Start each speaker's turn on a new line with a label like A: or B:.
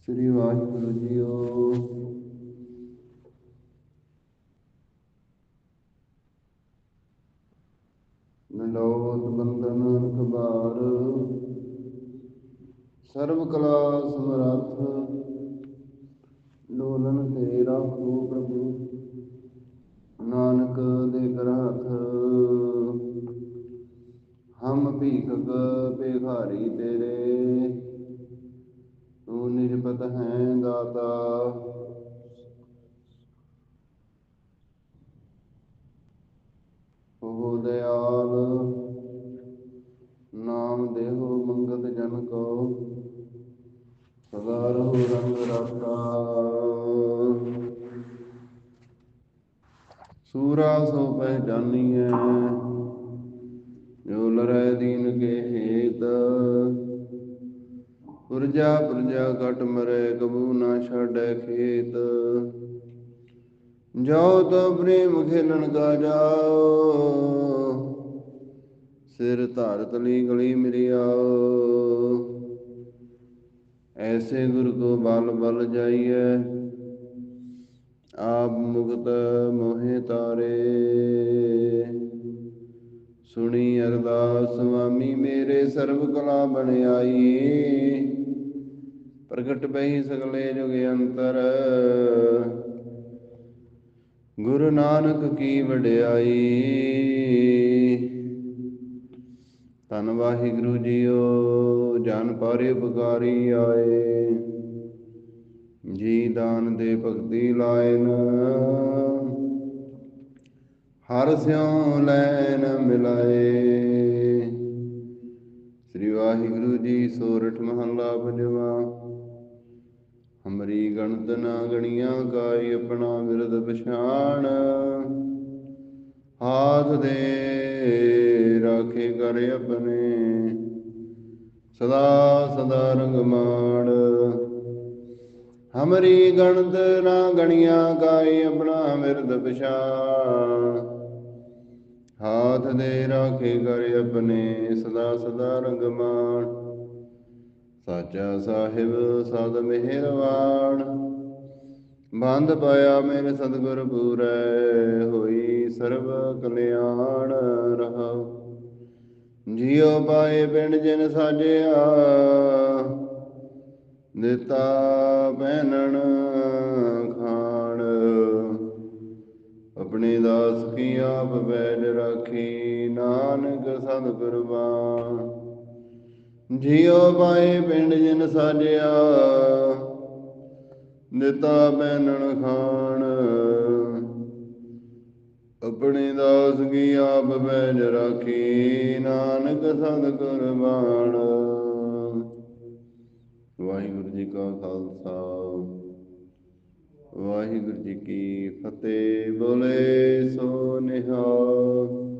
A: ਸ੍ਰੀ Waheguru JIO. ਨਲੋਤ ਬੰਦਨ ਅਖਬਾਰ ਸਰਬ ਕਲਾ ਸਮਰੱਥ ਲੋਲਨ ਤੇ ਰਾਖੋ ਪ੍ਰਭੂ। ਨਾਨਕ ਦੇ ਗ੍ਰਹਥ ਹਮ ਭੀਖਕ ਬੇਖਾਰੀ ਤੇਰੇ। ਤੂੰ ਨਿਰਪਤ ਹੈ ਦਾਤਾ। ਹੋ ਦਿਆਲ, ਨਾਮ ਦੇਹੋ ਮੰਗਤ ਜਨ ਕੋ, ਸਦਾ ਰਹੋ ਰੰਗ ਰਾਤਾ। ਸੂਰਾ ਸੋ ਪਹਿਚਾਨੀਐ ਜੋ ਪੁਰਜਾ ਪੁਰਜਾ ਕਟ ਮਰੇ ਕਬੂ ਨਾ ਛਾੜੈ ਖੇਤ। ਜਾਓ ਤੋ ਪ੍ਰੇਮ ਖੇਲਣ ਕਾ ਜਾਓ। ਸਿਰ ਧਾਰਤ ਲਈ ਗਲੀ ਮਿਲਿਆਓ ਐਸੇ ਗੁਰ ਕੋ ਬਲ ਬਲ ਜਾਈਐ, ਆਪ ਮੁਕਤ ਮੋਹਿ ਤਾਰੇ। ਸੁਣੀ ਅਰਦਾਸ ਸੁਆਮੀ ਮੇਰੇ ਸਰਬ ਕਲਾ ਬਣ ਆਈ। ਪ੍ਰਗਟ ਬਈ ਸਗਲੇ ਜੁਗ ਅੰਤਰ। ਗੁਰੂ ਨਾਨਕ ਕੀ ਵਡਿਆਈ। ਧੰਨ ਵਾਹਿਗੁਰੂ ਜੀਓ, ਜਨ ਪਾਰੇ ਉਪਕਾਰੀ ਆਏ। ਜੀ ਦਾਨ ਦੇ ਭਗਤੀ ਲਾਇਨ। ਹਰ ਸਿਉ ਲੈਨ ਮਿਲਾਏ। ਸ੍ਰੀ ਵਾਹਿਗੁਰੂ ਜੀ ਸੋਰਠ ਮਹੱਲਾ ਪੰਜਵਾ ਹਮਰੀ ਗਣਤ ਨਾ ਗਣੀਆਂ ਕਾਈ ਆਪਣਾ ਵਿਰਦ ਪਛਾਣ। ਹਾਥ ਦੇ ਰਾਖੇ ਕਰ ਆਪਣੇ। ਸਦਾ ਸਦਾ ਰੰਗਮਾਨ ਹਮਰੀ ਗਣਤ ਨਾ ਗਣੀਆਂ ਕਾਈ ਆਪਣਾ ਮਿਰਦ ਪਛਾਣ। ਹਾਥ ਦੇ ਰਾਖੇ ਕਰ ਆਪਣੇ ਸਦਾ ਸਦਾ ਰੰਗਮਾਨ ਸਾਚਾ ਸਾਹਿਬ ਸਦ ਮਿਹਰਵਾਨ ਬੰਦ ਪਾਇਆ ਮੇਰੇ ਸਤਿਗੁਰ ਪੂਰੈ ਹੋਈ ਸਰਬ ਕਲਿਆਣ ਰਹਾ ਜਿਉ ਪਾਏ ਪਿੰਡ ਜਿਨ ਸਾਜਿਆ ਦਿੱਤਾ ਪਹਿਨਣ ਖਾਣ ਆਪਣੇ ਦਾਸ ਕੀ ਆਪ ਬੈਜ ਨਾਨਕ ਸਤ ਕੁਰਬਾਨ ਜਿਉ ਪਾਏ ਪਿੰਡ ਜਿਨ ਸਾਜਿਆ, ਦਿੱਤਾ ਪਹਿਨਣ ਖਾਣ। ਆਪਣੇ ਦਾਸ ਕੀ ਆਪ ਬੈਜ ਰਾਖੀ, ਨਾਨਕ ਸਤ ਕੁਰਬਾਨ ਵਾਹਿਗੁਰੂ ਜੀ ਕਾ ਖਾਲਸਾ। ਵਾਹਿਗੁਰੂ ਜੀ ਕੀ ਫਤਿਹ, ਬੋਲੇ ਸੋ ਨਿਹਾਲ।